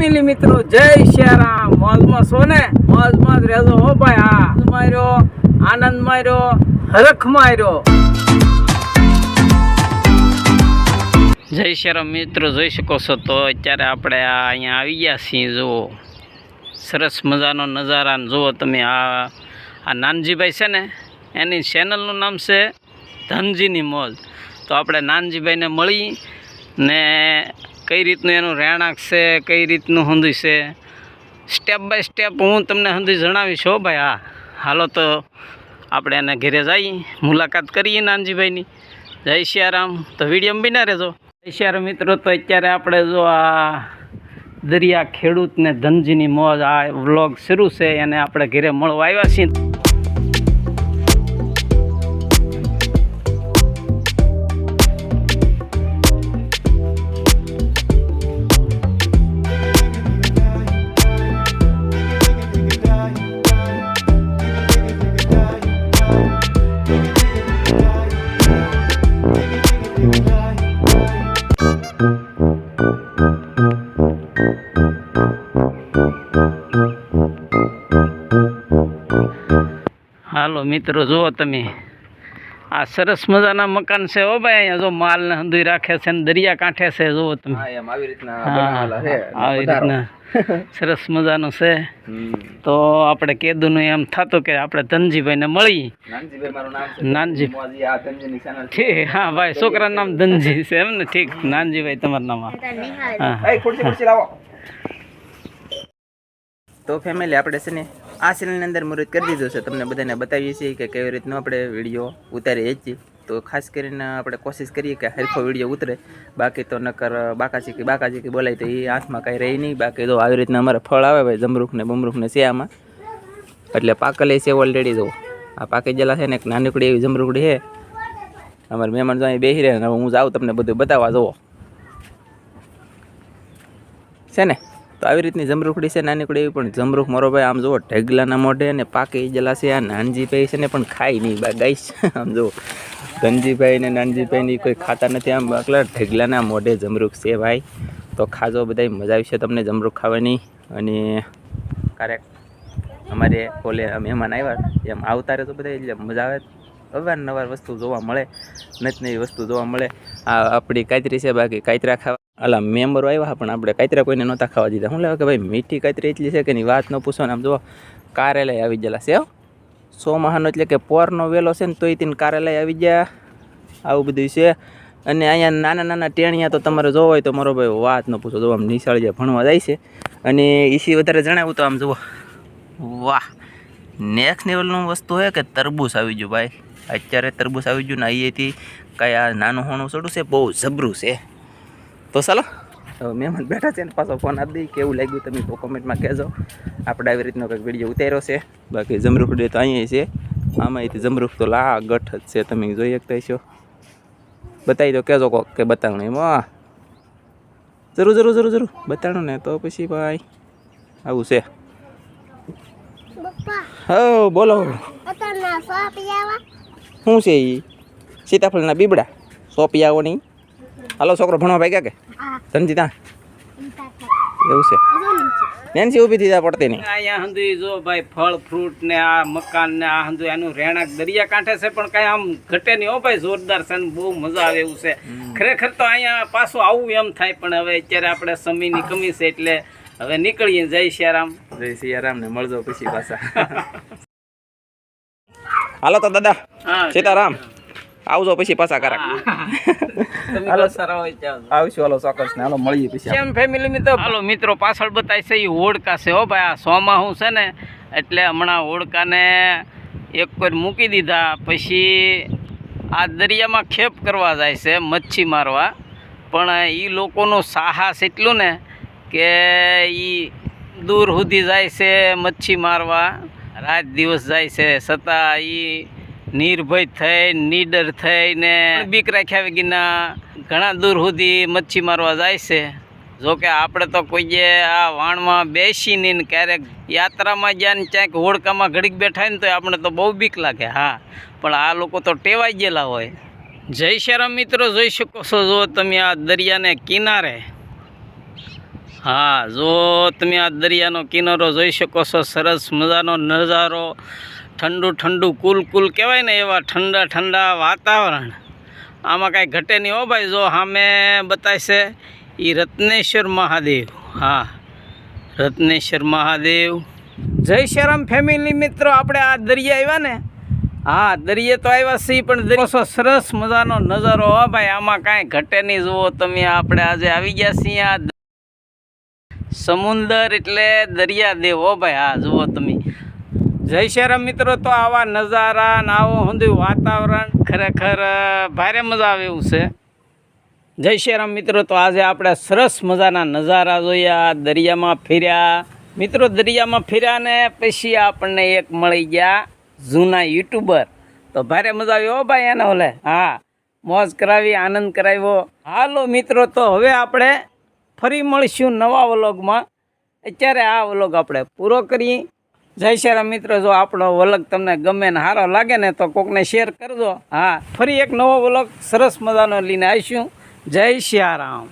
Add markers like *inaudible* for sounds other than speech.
Family મિત્રો, જય શ્યારામ. મોજમાં છો ને? મોજમાં જ રહેજો હો ભાઈ. હા માર્યો, આનંદ માર્યો, હરખ માર્યો. જય શ્યારામ મિત્રો, જોઈ શકો છો તો અત્યારે આપણે આ અહીંયા આવી ગયા છીએ, જુઓ. સરસ મજાનો નજારા ને જુઓ તમે, આ આ નાનજીભાઈ છે ને, એની ચેનલનું નામ છે ધનજીની મોજ. તો આપણે નાનજીભાઈને મળી ને કઈ રીતનું એનું રહેણાંક છે, કઈ રીતનું હંધું છે? સ્ટેપ બાય સ્ટેપ હું તમને હંધુય જણાવીશ હો ભાઈ. હા, હાલો તો આપણે એને ઘરે જઈએ મુલાકાત કરીએ નાનજીભાઈની. જય સિયારામ તો વીડિયો બિના રહેજો. જય સિયારામ મિત્રો, તો અત્યારે આપણે જો આ દરિયા ખેડૂતને ધનજીની મોજ, આ વ્લોગ શરૂ છે, એને આપણે ઘરે મળવા આવ્યા છીએ. હાલો મિત્રો જુઓ તમે. આ સરસ મજાના મકાન છે ઓ ભાઈ અહીંયા જો માલ ને હંધુય રાખે છે ને દરિયા કાંઠે છે જુઓ તમે. આવી રીતના હા, બનાવેલા છે. આવી રીતના સરસ મજાનું છે. તો આપણે કીધું એમ થતું કે આપણે ધનજીભાઈને મળી. નાનજીભાઈ મારું નામ છે. નાનજી. ઠીક હા ભાઈ છોકરાનું નામ ધનજી છે એમ ને? ઠીક નાનજીભાઈ તમારું નામ હા. તો ફેમિલી આપણે છે ને આ ચેનલની અંદર મુહૂર્ત કરી દીધું છે. તમને બધાને બતાવીએ છીએ કે કેવી રીતનો આપણે વીડિયો ઉતારીએ છીએ. તો ખાસ કરીને આપણે કોશિશ કરીએ કે હરખો વીડિયો ઉતરે. બાકી તો નકર બાકાચી કે બાકાચી કે બોલાય તો એ હાથમાં કાંઈ રહી નહીં. બાકી તો આવી રીતના અમારે ફળ આવે ભાઈ જમરૂખ ને બમરૂખ ને છે આમાં. એટલે પાકલે છે ઓલરેડી જો. આ પાકી ગયેલા છે ને એક નાનકડી એવી જમરૂકડી છે. અમારે મહેમાન જો અહીં બેસી રહે હવે હું જાઉં તમને બધું બતાવવા, જુઓ. છે ને? તો આવી રીતની જમરૂખડી છે નાનીકડી પણ જમરૂખ મારો ભાઈ આમ જુઓ, ઢેગલાના મોઢે અને પાકી ગયેલા છે, આ નાનજીભાઈ છે ને પણ ખાય નહીં, બા ગાઈશ આમ જુઓ. ધનજીભાઈ ને નાનજીભાઈની કોઈ ખાતા નથી, આમ બાકલા ઢેગલાના મોઢે જમરૂખ છે ભાઈ. તો ખાજો બધાય, મજા આવશે તમને જમરૂખ ખાવાની. અને ક્યારેક અમારે કોલે મહેમાન આવ્યા, એમ આવતા રહે તો બધા એટલે મજા આવે. અવારનવાર વસ્તુ જોવા મળે નથી નવી વસ્તુ જોવા મળે. આ આપણી કાતરી છે, બાકી કાતરા ખાવા અલા, મેમ્બરો આવ્યા પણ આપણે કાતરા કોઈને નહોતા ખાવા દીધા. શું લાગે કે ભાઈ, મીઠી કાતરી એટલી છે કે એની વાત ન પૂછો ને આમ જો કારેલાય આવી ગયેલા છે સો મહાનો એટલે કે પોરનો વેલો છે ને તોય તેને કારેલાય આવી ગયા. આવું બધું છે. અને અહીંયા નાના નાના ટેણિયા તો તમારે જોવો હોય તો મારો ભાઈ વાત ન પૂછો. જો આમ નિશાળ જે ભણવા જાય છે. અને એસી વધારે જણાવું તો આમ જુઓ. વાહ! નેક્સ્ટ લેવલનું વસ્તુ છે કે તરબૂચ આવી ગયું, ભાઈ. અત્યારે તરબૂચ આવી ગયું ને અહીંયાથી કાંઈ આ નાનું હોણું છોડું છે, બહુ જબરું છે. તો ચાલો. હવે મહેમાન બેઠા છે ને પાછો ફોન આપી દઈ કેવું લાગ્યું તમે તો કોમેન્ટમાં કહેજો. આપણે આવી રીતનો કંઈક વીડિયો ઉતાર્યો છે. બાકી જમરૂફ ડે તો અહીંયા છે. આમાં જમરૂફ તો લા ગઠ જ છે. તમે જોઈ શકતા છો બતાવી દો કહેજો કોક કે બતાવணும் એમ હા. જરૂર જરૂર જરૂર જરૂર. બતાડો ને તો પછી ભાઈ આવું છે. હો બોલો. શું છે એ સીતાફળના બીબડા? સોંપી આવો નહીં હાલો છોકરો ભણવા ભાઈ કે? સમજી તાતા એવું છે? નેન્સી ઊભી થઈ પડતી નહીં. અહીંયા હંધુય જો ભાઈ ફળ ફ્રૂટ ને આ મકાન ને આ હંધુય આનું રહેણાંક દરિયા કાંઠે છે પણ કાંઈ આમ ઘટે નહીં હો ભાઈ જોરદાર છે ને બહુ મજા આવે એવું છે. ખરેખર તો અહીંયા પાછું આવું એમ થાય પણ હવે અત્યારે આપણે સમયની કમી છે એટલે હવે નીકળીએ. જય સિયારામ. જય સિયારામ ને મળજો પછી પાછા. હાલો તો દાદા હા સીતારામ. આવજો પછી પાછા કરાક *laughs* હાલો. આવશું હાલો ચોક્કસ ને. હાલો મળીએ પછી એમ ફેમિલી મિત્રો? હાલો મિત્રો પાછળ બતાય છે એ હોડકા છે હો ભાઈ. આ સોમાં હું છે ને એટલે હમણાં હોડકાને એક વાર મૂકી દીધા. પછી આ દરિયામાં ખેપ કરવા જાય છે મચ્છી મારવા. પણ એ લોકોનું સાહસ એટલું ને કે એ દૂર સુધી જાય છે મચ્છી મારવા. રાત દિવસ જાય છે. છતાં એ નિર્ભય થઈ, નીડર થઈને બીક રાખ્યા વગીના ઘણા દૂર સુધી મચ્છી મારવા જાય છે. જો કે આપણે તો કોઈએ આ વાણમાં બેસીને ક્યારેક યાત્રામાં ગયા ને ક્યાંક હોડકામાં ઘડીક બેઠા ને તો આપણે તો બહુ બીક લાગે, હા. પણ આ લોકો તો ટેવાઈ ગયેલા હોય. જય શ્યારામ મિત્રો, જોઈ શકો છો, જો તમે આ દરિયાને કિનારે. હા, જો તમે આ દરિયાનો કિનારો જોઈ શકો છો, સરસ મજાનો નજારો. ઠંડુ ઠંડુ, કુલ કુલ કહેવાય ને એવા ઠંડા ઠંડા વાતાવરણ. આમાં કાંઈ ઘટે નહીં હો ભાઈ, જો સામે બતાવશે એ રત્નેશ્વર મહાદેવ. હા, રત્નેશ્વર મહાદેવ. જય શરમ ફેમિલી મિત્રો, આપણે આ દરિયા આવ્યા ને? હા, દરિયે તો આવ્યા છીએ, પણ દરિયો સરસ મજાનો નજારો હો ભાઈ, આમાં કાંઈ ઘટે નહીં. જુઓ તમે, આપણે આજે આવી ગયા છીએ આ સમુંદર એટલે દરિયા દેવ હો ભાઈ, હા, જુઓ તમે. જય શ્રીરામ મિત્રો, તો આવા નજારા ને આવો ઊંધું વાતાવરણ ખરેખર ભારે મજા આવે એવું છે. જય શ્રીરામ મિત્રો, તો આજે આપણે સરસ મજાના નજારા જોયા, દરિયામાં ફેર્યા. મિત્રો, દરિયામાં ફેર્યા ને પછી આપણને એક મળી ગયા જૂના યુટ્યુબર. તો ભારે મજા આવી હો ભાઈ એને ઓલે. હા, મોજ કરાવી, આનંદ કરાવ્યો. હાલો મિત્રો, તો હવે આપણે ફરી મળીશું નવા વ્લોગમાં. અત્યારે આ વ્લોગ આપણે પૂરો કરીએ. જય શ્રીરામ મિત્રો, જો આપણો વ્લોગ તમને ગમે ને સારો લાગે ને તો કોકને શેર કરજો. હા, ફરી એક નવો વલક સરસ મજાનો લઈને આવીશું. જય શ્રી રામ